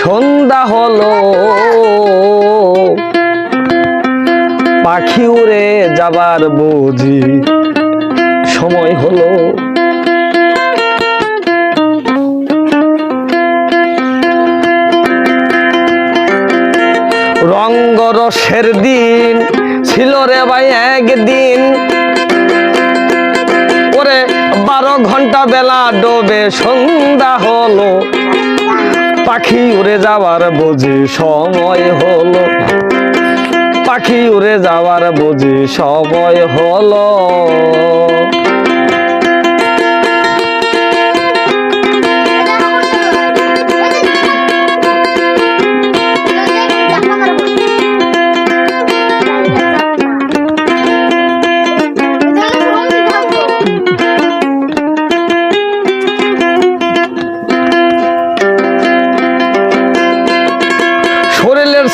সন্ধ্যা হলো। পাখি উড়ে যাবার বুঝি সময় হলো। রঙ্গরসের দিন ছিল রে ভাই একদিন। ওরে বারো ঘণ্টা বেলা ডোবে সন্ধ্যা হলো। পাখি উড়ে যাওয়ার বুঝি সময় হলো। পাখি উড়ে যাওয়ার বুঝি সময় হলো।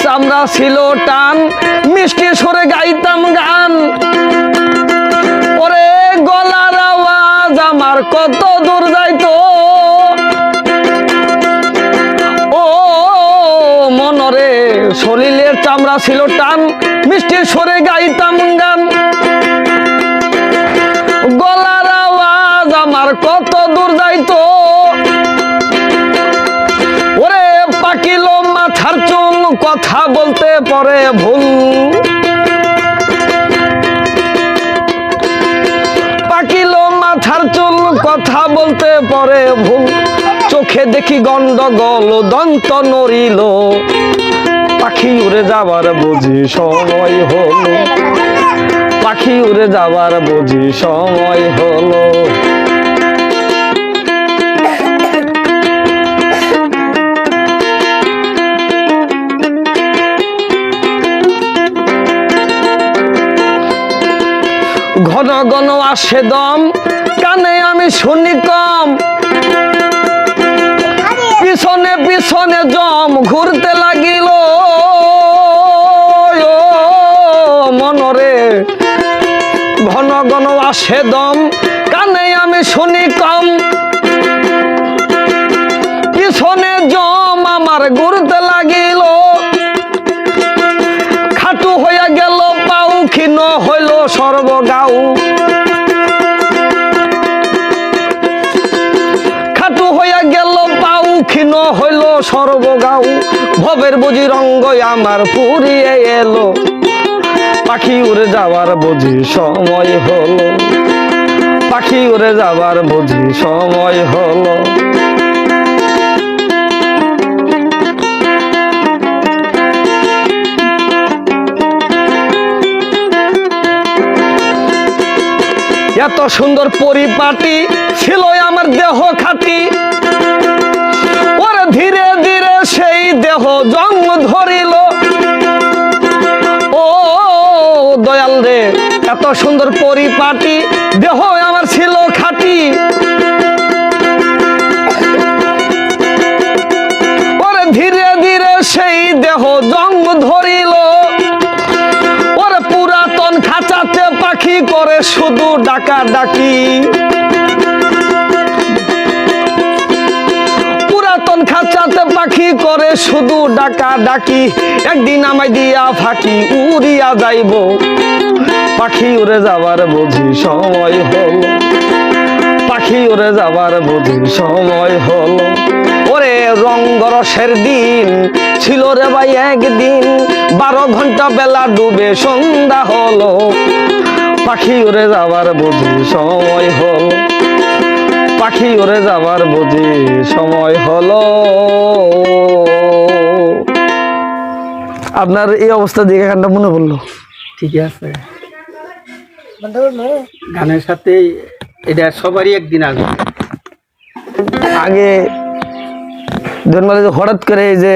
চামড়া ছিল টান, মিষ্টি সরে গাইতাম গান। ওরে গলার আওয়াজ আমার কত দূর যাইতো। ও মনরে শরীরের চামড়া ছিল টান, মিষ্টি সরে গাইতাম গান। গলার আওয়াজ আমার কত দূর যাইতো। কথা বলতে পরে ভুল। পাকিলো মাথার চুল, কথা বলতে পরে ভুল। চোখে দেখি গন্ডগোল, দন্ত নড়িল। পাখি উড়ে যাবার বুঝি সময় হলো। পাখি উড়ে যাবার বুঝি সময় হলো। ঘন আসে দম, কানে আমি শুনি কম। পিছনে পিছনে জম ঘুরতে লাগিল। মনরে ঘন ঘন আসে দম, কানে আমি শুনি কম। পিছনে জম আমার ঘুরতে লাগিল। খাটু হইয়া গেল পাউ ক্ষীণ হইল সর্বগাউ খাটু হইয়া গেল পাউ ক্ষীণ হইল সর্বগাউ ভবের বুঝি রঙ্গ আমার পুরিয়ে এলো। পাখি উড়ে যাওয়ার বুঝি সময় হলো। পাখি উড়ে যাওয়ার বুঝি সময় হলো। এত সুন্দর পরিপাটি ছিল আমার দেহ খাটি। ওরে ধীরে ধীরে সেই দেহ জন্ম ধরিল। ও দয়াল রে, এত সুন্দর পরিপাটি দেহ আমার ছিল। করে শুধু ডাকা ডাকি পুরাতন খাঁচাতে পাখি করে শুধু ডাকা ডাকি একদিন আমায় দিয়া ফাঁকি উড়িয়া যাইব। পাখি উড়ে যাবার বুঝি সময় হলো। পাখি উড়ে যাবার বুঝি সময় হলো। ওরে রঙ্গরসের দিন ছিল রে ভাই একদিন। বারো ঘণ্টা বেলা ডুবে সন্ধ্যা হলো। পাখি উড়ে যাবার বুঝি সময় হল। পাখি উড়ে যাবার বুঝি সময় হলো। আপনার এই অবস্থা দেখে গানটা মনে পড়ল? ঠিকই আছে। গানের সাথে এটা সবারই একদিন আসবে আগে ধরুন হঠাৎ করে এই যে